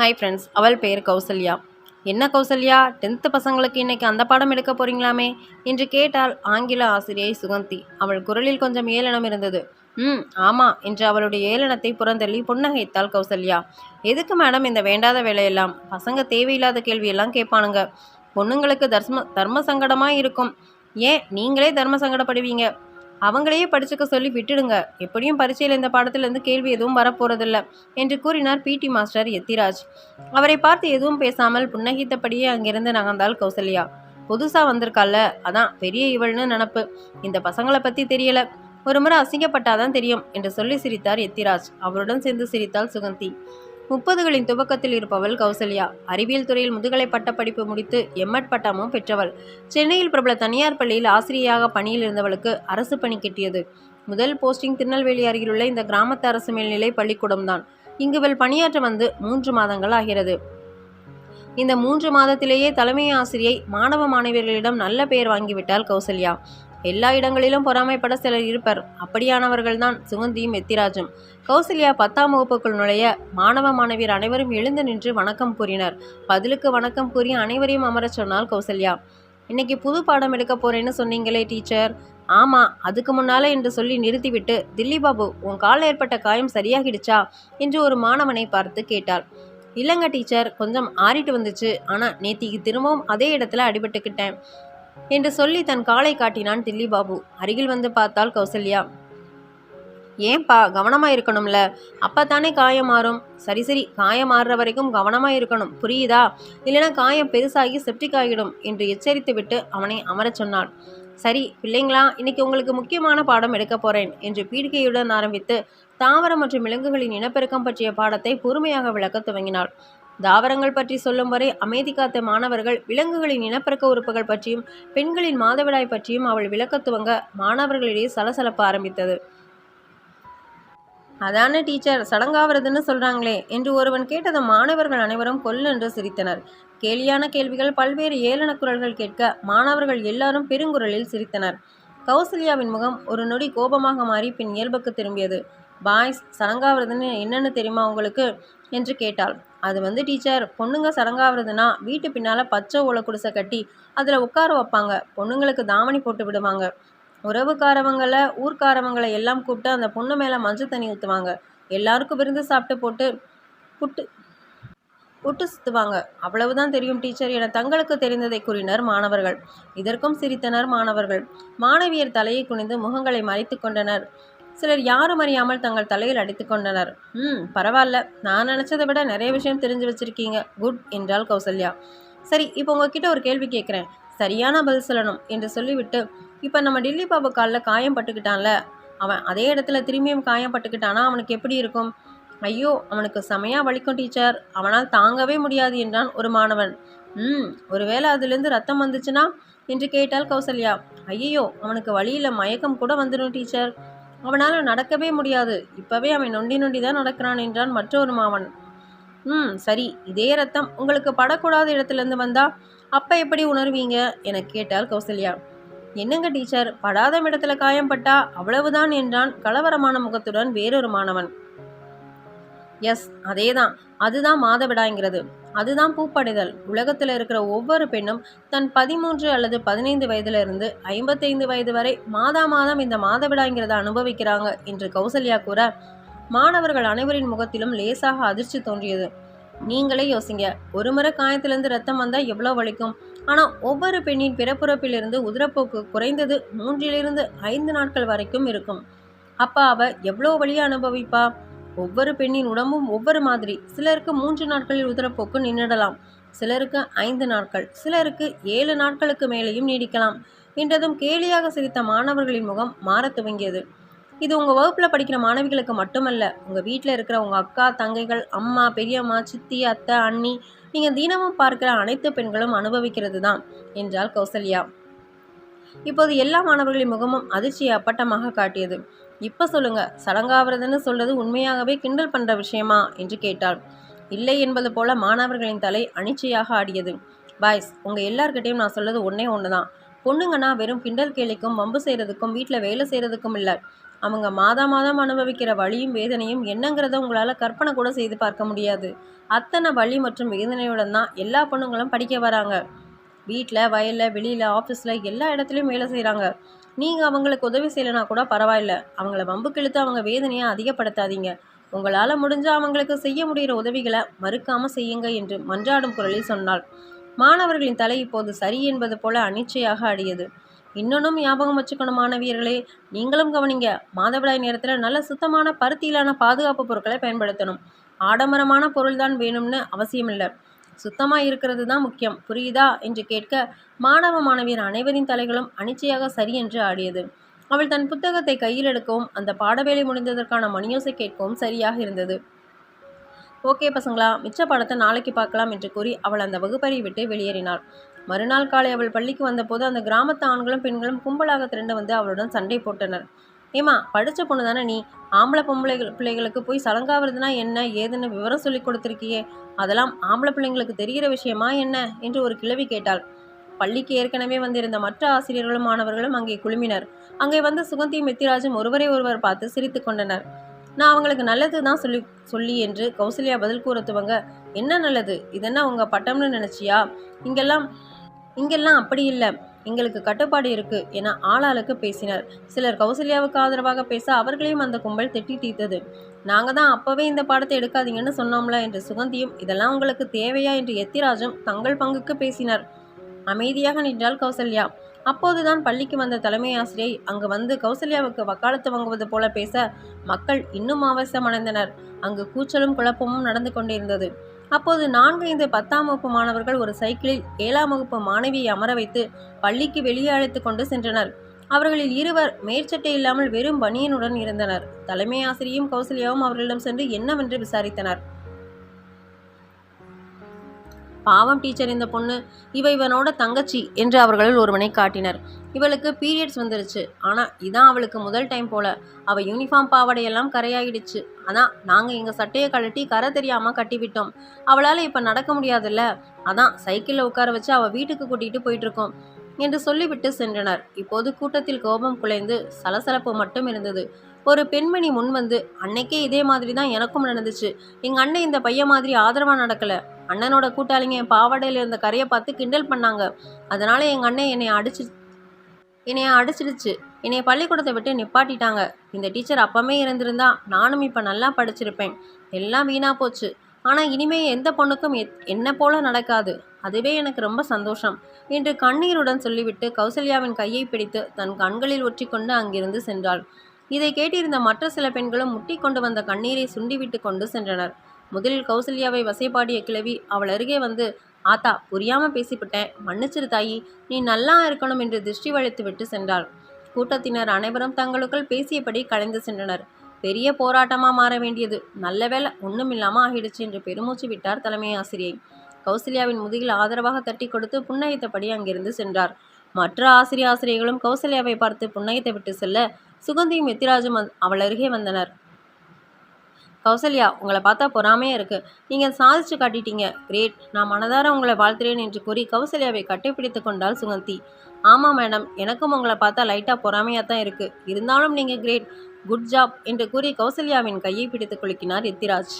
Hi friends அவள் பெயர் கௌசல்யா. என்ன கௌசல்யா டென்த்து பசங்களுக்கு இன்னைக்கு அந்த பாடம் எடுக்க போறீங்களாமே? என்று கேட்டால் ஆங்கில ஆசிரியை சுகந்தி. அவள் குரலில் கொஞ்சம் ஏளனம் இருந்தது. ம் ஆமாம் என்று அவளுடைய ஏளனத்தை புறந்தள்ளி புன்னகைத்தாள் கௌசல்யா. எதுக்கு மேடம் இந்த வேண்டாத வேலையெல்லாம்? பசங்க தேவையில்லாத கேள்வியெல்லாம் கேட்பானுங்க. பொண்ணுங்களுக்கு தர்ம தர்ம சங்கடமாக இருக்கும். ஏன் நீங்களே தர்ம சங்கடப்படுவீங்க? அவங்களையே படிச்சுக்க சொல்லி விட்டுடுங்க. எப்படியும் பரீட்சையில் இந்த பாடத்திலிருந்து கேள்வி எதுவும் வரப்போறதில்ல என்று கூறினார் பிடி மாஸ்டர் எத்திராஜ். அவரை பார்த்து எதுவும் பேசாமல் புன்னகித்தபடியே அங்கிருந்து நகர்ந்தாள் கௌசல்யா. புதுசாக வந்திருக்கால அதான் பெரிய இவள்னு நினப்பு. இந்த பசங்களை பற்றி தெரியல. ஒரு முறை அசிங்கப்பட்டாதான் தெரியும் என்று சொல்லி சிரித்தார் எத்திராஜ். அவருடன் சேர்ந்து சிரித்தாள் சுகந்தி. முப்பதுகளின் துவக்கத்தில் இருப்பவள் கௌசல்யா. அறிவியல் துறையில் முதுகலை பட்டப்படிப்பு முடித்து எம்எட் பட்டமும் பெற்றவள். சென்னையில் பிரபல தனியார் பள்ளியில் ஆசிரியராக பணியில் இருந்தவளுக்கு அரசு பணி கிட்டியது. முதல் போஸ்டிங் திருநெல்வேலி அருகிலுள்ள இந்த கிராமத்து அரசு மேல்நிலை பள்ளிக்கூடம்தான் இங்கு இவள் பணியாற்ற வந்து மூன்று மாதங்கள் ஆகிறது. இந்த மூன்று மாதத்திலேயே தலைமை ஆசிரியை மாணவ மாணவியர்களிடம் நல்ல பெயர் வாங்கிவிட்டாள் கௌசல்யா. எல்லா இடங்களிலும் பொறாமைப்பட சிலர் இருப்பர். அப்படியானவர்கள்தான் சுகந்தியும் எத்திராஜும். கௌசல்யா பத்தாம் வகுப்புக்குள் நுழைய மாணவ மாணவியர் அனைவரும் எழுந்து நின்று வணக்கம் கூறினர். பதிலுக்கு வணக்கம் கூறி அனைவரையும் அமரச் சொன்னாள் கௌசல்யா. இன்னைக்கு புது பாடம் எடுக்க போறேன்னு சொன்னீங்களே டீச்சர். ஆமா அதுக்கு முன்னால என்று சொல்லி நிறுத்திவிட்டு தில்லி பாபு உன் காலில் ஏற்பட்ட காயம் சரியாகிடுச்சா? என்று ஒரு மாணவனை பார்த்து கேட்டாள். இல்லைங்க டீச்சர். கொஞ்சம் ஆறிட்டு வந்துச்சு. ஆனால் நேத்திக்கு திரும்பவும் அதே இடத்துல அடிபட்டுக்கிட்டேன். என்று சொல்லி தன் காலை காட்டினான் தில்லி பாபு. அருகில் வந்து பார்த்தாள் கௌசல்யா. ஏன்பா கவனமாக இருக்கணும்ல? அப்போ தானே காயம் மாறும். சரி சரி காயம் மாறுற வரைக்கும் கவனமாக இருக்கணும். புரியுதா? இல்லைன்னா காயம் பெருசாகி செப்டிக் ஆகிடும் என்று எச்சரித்து விட்டு அவனை அமரச் சொன்னாள். சரி பிள்ளைங்களா இன்னைக்கு உங்களுக்கு முக்கியமான பாடம் எடுக்க போறேன் என்று பீடிகையுடன் ஆரம்பித்து தாவரம் மற்றும் விலங்குகளின் இனப்பெருக்கம் பற்றிய பாடத்தை பொறுமையாக விளக்கத் துவங்கினாள். தாவரங்கள் பற்றி சொல்லும் வரை அமைதி காத்த மாணவர்கள் விலங்குகளின் இனப்பெருக்க உறுப்புகள் பற்றியும் பெண்களின் மாதவிடாய் பற்றியும் அவள் விளக்க துவங்க மாணவர்களிடையே சலசலப்பு ஆரம்பித்தது. அதான டீச்சர் சடங்காவதுன்னு சொல்றாங்களே என்று ஒருவன் கேட்டதும் மாணவர்கள் அனைவரும் கொல்லென்று சிரித்தனர். கேலியான கேள்விகள் பல்வேறு ஏளன குரல்கள் கேட்க மாணவர்கள் எல்லாரும் பெருங்குரலில் சிரித்தனர். கௌசல்யாவின் முகம் ஒரு நொடி கோபமாக மாறி பின் இயல்புக்கு திரும்பியது. பாய்ஸ் சடங்காவதுன்னு என்னென்னு தெரியுமா உங்களுக்கு? என்று கேட்டாள். அது வந்து டீச்சர் பொண்ணுங்க சடங்காகிறதுனா வீட்டு பின்னால் பச்சை ஓலை குடிசை கட்டி அதில் உட்கார வைப்பாங்க. பொண்ணுங்களுக்கு தாவணி போட்டு விடுவாங்க. உறவுக்காரவங்களை ஊர்க்காரவங்களை எல்லாம் கூப்பிட்டு அந்த பொண்ணு மேலே மஞ்சள் தண்ணி ஊற்றுவாங்க எல்லாருக்கும் விருந்து சாப்பிட்டு போட்டு புட்டு புட்டு சுற்றுவாங்க அவ்வளவுதான் தெரியும் டீச்சர். என தங்களுக்கு தெரிந்ததை கூறினர் மாணவர்கள். இதற்கும் சிரித்தனர் மாணவர்கள். மாணவியர் தலையை குனிந்து முகங்களை மறைத்து கொண்டனர். சிலர் யாரும் அறியாமல் தங்கள் தலையில் அடித்து கொண்டனர். ம் பரவாயில்ல. நான் நினச்சதை விட நிறைய விஷயம் தெரிஞ்சு வச்சிருக்கீங்க. குட் என்றாள் கௌசல்யா. சரி இப்போ உங்ககிட்ட ஒரு கேள்வி கேட்குறேன். சரியான பதில் சொல்லணும் என்று சொல்லிவிட்டு இப்போ நம்ம டில்லி பாபு காலில் காயம் பட்டுக்கிட்டான்ல. அவன் அதே இடத்துல திரும்பியும் காயம் பட்டுக்கிட்டானா? அவனுக்கு எப்படி இருக்கும்? ஐயோ அவனுக்கு செமையாக வலிக்கும் டீச்சர். அவனால் தாங்கவே முடியாது என்றான் ஒரு மாணவன். ம் ஒருவேளை அதுலேருந்து ரத்தம் வந்துச்சுன்னா என்று கேட்டால் கௌசல்யா. ஐயோ அவனுக்கு வழியில் மயக்கம் கூட வந்துடும் டீச்சர். அவனால் நடக்கவே முடியாது. இப்போவே அவன் நொண்டி நொண்டி தான் நடக்கிறான் என்றான் மற்றொரு மாவன் ம் சரி இதே ரத்தம். உங்களுக்கு படக்கூடாத இடத்துலேருந்து வந்தா அப்போ எப்படி உணர்வீங்க? என கேட்டாள் கௌசல்யா. என்னங்க டீச்சர் படாத இடத்துல காயம்பட்டா அவ்வளவுதான் என்றான் கலவரமான முகத்துடன் வேறொரு மாணவன். எஸ் அதேதான். அதுதான் மாதவிடாய்ங்கிறது. அதுதான் பூப்படைதல். உலகத்தில் இருக்கிற ஒவ்வொரு பெண்ணும் தன் பதிமூன்று அல்லது பதினைந்து வயதிலிருந்து ஐம்பத்தைந்து வயது வரை மாதா மாதம் இந்த மாதவிடாங்கிறத அனுபவிக்கிறாங்க என்று கௌசல்யா கூற மாணவர்கள் அனைவரின் முகத்திலும் லேசாக அதிர்ச்சி தோன்றியது. நீங்களே யோசிங்க ஒரு முறை காயத்திலிருந்து ரத்தம் வந்தால் எவ்வளோ வலிக்கும்? ஆனால் ஒவ்வொரு பெண்ணின் பிறப்புறப்பிலிருந்து உதிரப்போக்கு குறைந்தது மூன்றிலிருந்து ஐந்து நாட்கள் வரைக்கும் இருக்கும். அப்பா அவ எவ்வளோ வழியை அனுபவிப்பா? ஒவ்வொரு பெண்ணின் உடம்பும் ஒவ்வொரு மாதிரி. சிலருக்கு மூன்று நாட்களில் உதரப்போக்கு நின்றுடலாம். சிலருக்கு ஐந்து நாட்கள். சிலருக்கு ஏழு நாட்களுக்கு மேலேயும் நீடிக்கலாம். என்றதும் கேலியாக சிரித்த மாணவர்களின் முகம் மாறத் துவங்கியது. இது உங்கள் வகுப்பில் படிக்கிற மாணவிகளுக்கு மட்டுமல்ல. உங்கள் வீட்டில் இருக்கிற உங்கள் அக்கா தங்கைகள் அம்மா பெரியம்மா சித்தி அத்தை அண்ணி நீங்கள் தினமும் பார்க்கிற அனைத்து பெண்களும் அனுபவிக்கிறது தான் என்றாள் கௌசல்யா. இப்போது எல்லா மாணவர்களின் முகமும் அதிர்ச்சியை அப்பட்டமாக காட்டியது. இப்போ சொல்லுங்க. சடங்காவதுன்னு சொல்றது உண்மையாகவே கிண்டல் பண்ற விஷயமா? என்று கேட்டாள். இல்லை என்பது போல மாணவர்களின் தலை அனிச்சையாக ஆடியது. பாய்ஸ் உங்க எல்லார்கிட்டையும் நான் சொல்றது ஒன்னே ஒன்று தான் பொண்ணுங்கன்னா வெறும் கிண்டல் கேலிக்கும் வம்பு செய்கிறதுக்கும் வீட்டில் வேலை செய்கிறதுக்கும் இல்லை. அவங்க மாதா மாதம் அனுபவிக்கிற வழியும் வேதனையும் என்னங்கிறத உங்களால் கற்பனை கூட செய்து பார்க்க முடியாது. அத்தனை வழி மற்றும் வேதனையுடன் தான் எல்லா பொண்ணுங்களும் படிக்க வராங்க. வீட்டில் வயலில் வெளியில் ஆஃபீஸில் எல்லா இடத்துலையும் வேலை செய்கிறாங்க நீங்கள் அவங்களுக்கு உதவி செய்யலைனா கூட பரவாயில்ல. அவங்கள வம்புக்கு இழுத்து அவங்க வேதனையை அதிகப்படுத்தாதீங்க. உங்களால் முடிஞ்சால் அவங்களுக்கு செய்ய முடிகிற உதவிகளை மறுக்காமல் செய்யுங்க என்று மன்றாடும் குரலில் சொன்னாள். மாணவர்களின் தலை இப்போது சரி என்பது போல அனிச்சையாக அடியது. இன்னொன்னும் ஞாபகம் வச்சுக்கணும் மாணவியர்களே நீங்களும் கவனிங்க. மாதவிடாய் நேரத்தில் நல்ல சுத்தமான பருத்தியிலான பாதுகாப்பு பொருட்களை பயன்படுத்தணும். ஆடம்பரமான பொருள்தான் வேணும்னு அவசியமில்லை. சுத்தமாக இருக்கிறது தான் முக்கியம். புரியுதா? என்று கேட்க மாணவ மாணவியர் அனைவரின் தலைகளும் அனிச்சையாக சரி என்று ஆடியது. அவள் தன் புத்தகத்தை கையில் எடுக்கவும் அந்த பாடவேளை முடிந்ததற்கான மணியோசை கேட்கவும் சரியாக இருந்தது. ஓகே பசங்களா மிச்ச படத்தை நாளைக்கு பார்க்கலாம் என்று கூறி அவள் அந்த வகுப்பறை விட்டு வெளியேறினாள். மறுநாள் காலை அவள் பள்ளிக்கு வந்தபோது அந்த கிராமத்து ஆண்களும் பெண்களும் கும்பலாக திரண்டு வந்து அவளுடன் சண்டை போட்டனர். ஏமா படித்த பொண்ணு தானே நீ? ஆம்பளை பொம்பளைகள் பிள்ளைகளுக்கு போய் சலங்காவதுனா என்ன? ஏதுன்னு விவரம் சொல்லி கொடுத்துருக்கியே. அதெல்லாம் ஆம்பளை பிள்ளைங்களுக்கு தெரிகிற விஷயமா என்ன? என்று ஒரு கிழவி கேட்டாள். பள்ளிக்கு ஏற்கனவே வந்திருந்த மற்ற ஆசிரியர்களும் மாணவர்களும் அங்கே குழுமினர். அங்கே வந்த சுகந்தியும் மித்திராஜும் ஒருவரை ஒருவர் பார்த்து சிரித்து கொண்டனர். நான் அவங்களுக்கு நல்லது தான் சொல்லி சொல்லி என்று கௌசல்யா பதில் கூற துவங்க என்ன நல்லது? இதென்ன உங்கள் பட்டம்னு நினச்சியா? இங்கெல்லாம் இங்கெல்லாம் அப்படி இல்லை. எங்களுக்கு கட்டுப்பாடு இருக்கு என ஆளாளுக்கு பேசினர். சிலர் கௌசல்யாவுக்கு ஆதரவாக பேச அவர்களையும் அந்த கும்பல் திட்டி தீர்த்தது. நாங்கள் தான் அப்போவே இந்த பாடத்தை எடுக்காதீங்கன்னு சொன்னோம்ல என்று சுகந்தியும் இதெல்லாம் உங்களுக்கு தேவையா? என்று எத்திராஜும் தங்கள் பங்குக்கு பேசினர். அமைதியாக நின்றாள் கௌசல்யா. அப்போதுதான் பள்ளிக்கு வந்த தலைமை ஆசிரியை அங்கு வந்து கௌசல்யாவுக்கு வக்காலத்து வாங்குவது போல பேச மக்கள் இன்னும் ஆவேசமடைந்தனர். அங்கு கூச்சலும் குழப்பமும் நடந்து கொண்டிருந்தது. அப்போது நான்கு ஐந்து பத்தாம் வகுப்பு மாணவர்கள் ஒரு சைக்கிளில் ஏழாம் வகுப்பு மாணவியை அமர வைத்து பள்ளிக்கு வெளியே அழைத்து கொண்டு சென்றனர். அவர்களில் இருவர் மேற்சட்டை இல்லாமல் வெறும் பனியனுடன் இருந்தனர். தலைமை ஆசிரியும் கௌசல்யாவும் அவர்களிடம் சென்று என்னவென்று விசாரித்தனர். பாவம் டீச்சர் இந்த பொண்ணு. இவ இவனோட தங்கச்சி என்று அவர்களில் ஒருவனை காட்டினர். இவளுக்கு பீரியட்ஸ் வந்துருச்சு. ஆனால் இதான் அவளுக்கு முதல் டைம் போல. அவள் யூனிஃபார்ம் பாவடையெல்லாம் கரையாயிடுச்சு. அதான் நாங்கள் எங்கள் சட்டையை கழட்டி கரை தெரியாமல் கட்டிவிட்டோம். அவளால் இப்போ நடக்க முடியாதுல்ல. அதான் சைக்கிளில் உட்கார வச்சு அவள் வீட்டுக்கு கூட்டிகிட்டு போயிட்டுருக்கோம் என்று சொல்லிவிட்டு சென்றனர். இப்போது கூட்டத்தில் கோபம் குலைந்து சலசலப்பு மட்டும் இருந்தது. ஒரு பெண்மணி முன் வந்து அன்னைக்கே இதே மாதிரி தான் எனக்கும் நடந்துச்சு. எங்கள் அண்ணன் இந்த பையன் மாதிரி ஆதரவாக நடக்கலை. அண்ணனோட கூட்டாளிங்க என் பாவாடையில் இருந்த கரையை பார்த்து கிண்டல் பண்ணாங்க. அதனால எங்கள் அண்ணன் என்னை அடிச்சு என்னைய அடிச்சிடுச்சு. என்னைய பள்ளிக்கூடத்தை விட்டு நிப்பாட்டிட்டாங்க. இந்த டீச்சர் அப்பமே இருந்திருந்தா நானும் இப்போ நல்லா படிச்சிருப்பேன். எல்லாம் வீணாக போச்சு. ஆனால் இனிமே எந்த பொண்ணுக்கும் எத் என்ன போல நடக்காது. அதுவே எனக்கு ரொம்ப சந்தோஷம் என்று கண்ணீருடன் சொல்லிவிட்டு கௌசல்யாவின் கையை பிடித்து தன் கண்களில் ஒற்றிக்கொண்டு அங்கிருந்து சென்றாள். இதை கேட்டிருந்த மற்ற சில பெண்களும் முட்டி கொண்டு வந்த கண்ணீரை சுண்டிவிட்டு கொண்டு சென்றனர். முதலில் கௌசல்யாவை வசைப்பாடிய கிழவி அவள் அருகே வந்து ஆத்தா புரியாம பேசிவிட்டேன். மன்னிச்சிரு தாயி. நீ நல்லா இருக்கணும் என்று திருஷ்டி வளைத்து விட்டு சென்றாள். கூட்டத்தினர் அனைவரும் தங்களுக்குள் பேசியபடி கலைந்து சென்றனர். பெரிய போராட்டமா மாற வேண்டியது. நல்ல வேலை ஒண்ணுமில்லாம ஆகிடுச்சு என்று பெருமூச்சு விட்டார் தலைமை ஆசிரியை. கௌசல்யாவின் முதுகில் ஆதரவாக தட்டி கொடுத்து புன்னகைத்தபடி அங்கிருந்து சென்றார். மற்ற ஆசிரிய ஆசிரியர்களும் கௌசல்யாவை பார்த்து புன்னகைத்து விட்டு செல்ல சுகந்தியும் எத்திராஜும் அவள் அருகே வந்தனர். கௌசல்யா உங்களை பார்த்தா பொறாமையாக இருக்குது நீங்கள் சாதிச்சு காட்டிட்டீங்க. கிரேட். நான் மனதார உங்களை வாழ்த்துறேன் என்று கூறி கௌசல்யாவை கட்டிப்பிடித்து கொண்டாள் சுகந்தி. ஆமாம் மேடம் எனக்கும் உங்களை பார்த்தா லைட்டாக பொறாமையாக தான் இருக்குது இருந்தாலும் நீங்கள் கிரேட். குட் ஜாப் என்று கூறி கௌசல்யாவின் கையை பிடித்து குலுக்கினார் எத்திராஜ்